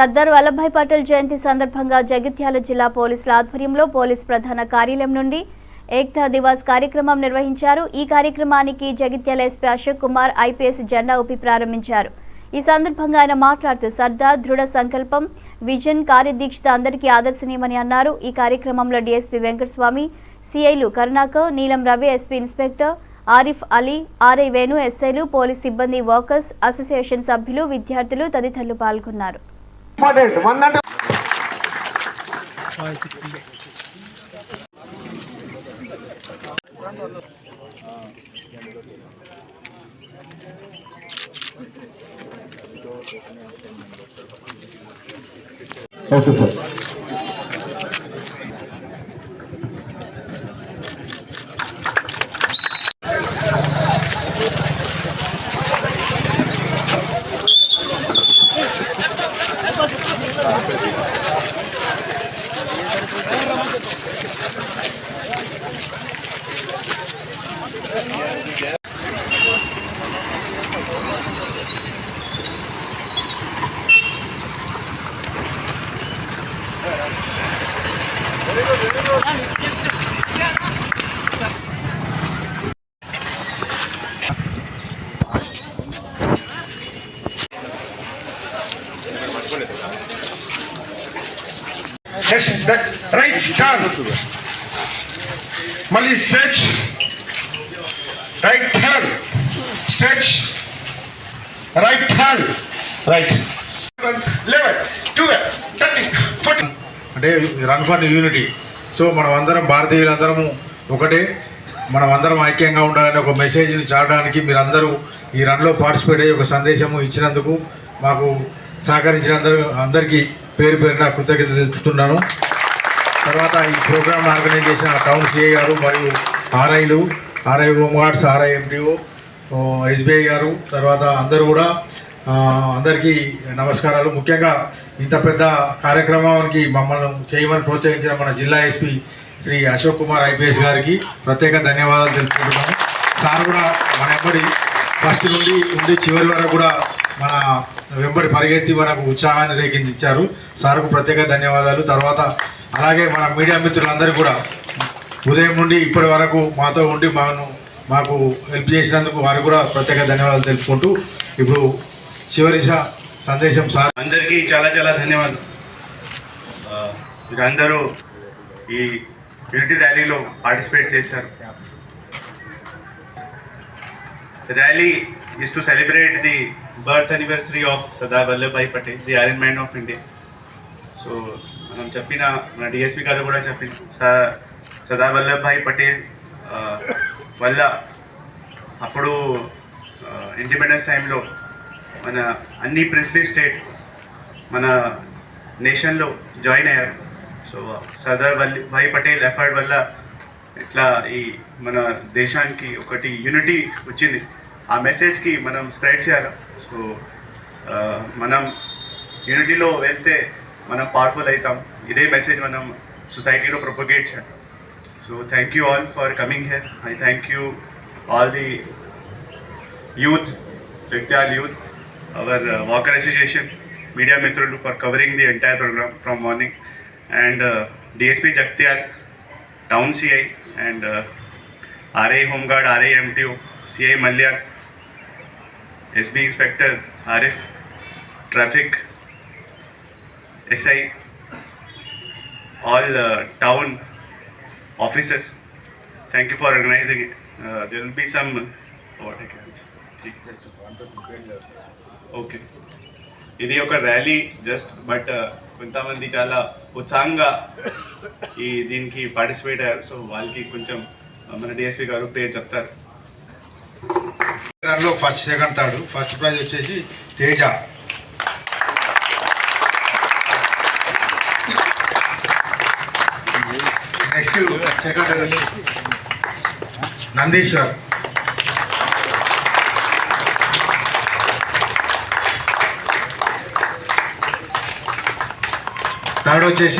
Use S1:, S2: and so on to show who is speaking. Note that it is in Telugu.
S1: సర్దార్ వల్లభాయ్ పటేల్ జయంతి సందర్భంగా జగిత్యాల జిల్లా పోలీసుల ఆధ్వర్యంలో పోలీస్ ప్రధాన కార్యాలయం నుండి ఏక్తా దివాస్ కార్యక్రమం నిర్వహించారు. ఈ కార్యక్రమానికి జగిత్యాల ఎస్పీ అశోక్ కుమార్ ఐపీఎస్ జెండా ఊపి ప్రారంభించారు. ఈ సందర్భంగా ఆయన మాట్లాడుతూ సర్దార్ దృఢ సంకల్పం విజన్ కార్యదీక్షత అందరికీ ఆదర్శనీయమని అన్నారు. ఈ కార్యక్రమంలో DSP Venkataswamy సిఐలు Karunakar Neelam Ravi SP inspector Arif Ali RI Venu ఎస్ఐలు పోలీస్ సిబ్బంది వర్కర్స్ అసోసియేషన్ సభ్యులు విద్యార్థులు తదితరులు పాల్గొన్నారు.
S2: ఇంపార్టెంట్ వన్ అంటే ఓకే సార్.
S3: రైట్ స్టార్ మళ్ళీ stretch right hand stretch right hand right eleven twelve thirteen fourteen
S4: అంటే రన్ ఫర్ యూనిటీ సో మనం అందరం భారతీయులందరము ఒకటే. మనం అందరం ఐక్యంగా ఉండాలని ఒక మెసేజ్ని చాడడానికి మీరందరూ ఈ రన్లో పార్టిసిపేట్ అయ్యి ఒక సందేశము ఇచ్చినందుకు మాకు సహకరించిన అందరూ అందరికీ పేరు పేరున కృతజ్ఞత తెలుపుతున్నాను. తర్వాత ఈ ప్రోగ్రామ్ ఆర్గనైజ్ చేసిన టౌన్ సిఐ గారు మరియు ఆర్ఐలు RI home guards RI MDO SBI garu తర్వాత అందరూ కూడా అందరికీ నమస్కారాలు. ముఖ్యంగా ఇంత పెద్ద కార్యక్రమానికి మమ్మల్ని చేయమని ప్రోత్సహించిన మన జిల్లా ఎస్పీ శ్రీ అశోక్ కుమార్ ఐపీఎస్ గారికి ప్రత్యేక ధన్యవాదాలు తెలుపుకుంటున్నాను. సార్ కూడా మన ఎప్పటి ఫస్ట్ నుండి ఉండి చివరి వరకు కూడా మన వెంబడి పరిగెత్తి మనకు ఉత్సాహాన్ని రేకెత్తించారు సార్కు ప్రత్యేక ధన్యవాదాలు. తర్వాత అలాగే మన మీడియా మిత్రులందరూ కూడా ఉదయం నుండి ఇప్పటి వరకు మాతో ఉండి మాను మాకు హెల్ప్ చేసినందుకు వారు కూడా ప్రత్యేక ధన్యవాదాలు తెలుపుకుంటూ ఇప్పుడు చివరి స- సందేశం సార్.
S5: అందరికీ చాలా చాలా ధన్యవాదాలు. మీరందరూ ఈ యూనిటీ ర్యాలీలో పార్టిసిపేట్ చేశారు. Rally is to celebrate the birth anniversary of Sardar Vallabhbhai Patel the iron man of India so మనం చెప్పిన మన డిఎస్పి గారు కూడా చెప్పింది సర్దార్ వల్లభాయ్ పటేల్ వల్ల అప్పుడు ఇండిపెండెన్స్ టైంలో మన అన్ని ప్రిన్స్లీ స్టేట్ మన నేషన్లో జాయిన్ అయ్యారు. సో సర్దార్ వల్లభాయ్ పటేల్ ఎఫర్ట్ వల్ల ఇట్లా ఈ మన దేశానికి ఒకటి యూనిటీ వచ్చింది. ఆ మెసేజ్కి మనం స్ప్రెడ్ చేయాలి సో ఆ, మనం యూనిటీలో వెళ్తే మనం పవర్ఫుల్ అవుతాం ఇదే మెసేజ్ మనం సొసైటీలో ప్రొపగేట్ చేయాలి so thank you all for coming here I thank you all the youth, Jagtyal youth, our uh, Walker Association, Media Mitrulu for covering the entire program from morning, and uh, DSP Jagtyal, Town CI, and uh, RA Homeguard, RA MTO, CI Malyak, SB Inspector Arif, Traffic, SI, all uh, town officers. Thank you for organizing it. Uh, there will be some. What I can. Okay ఇది ఒక ర్యాలీ జస్ట్ బట్ కొంతమంది చాలా ఉత్సాహంగా ఈ దీనికి పార్టిసిపేట్ అయ్యారు సో వాళ్ళకి కొంచెం uh, మన డిఎస్పీ గారు పేరు చెప్తారు
S4: రన్లో first second third. First prize వచ్చేసి Teja. Next second Nandishwar. Third వచ్చేసి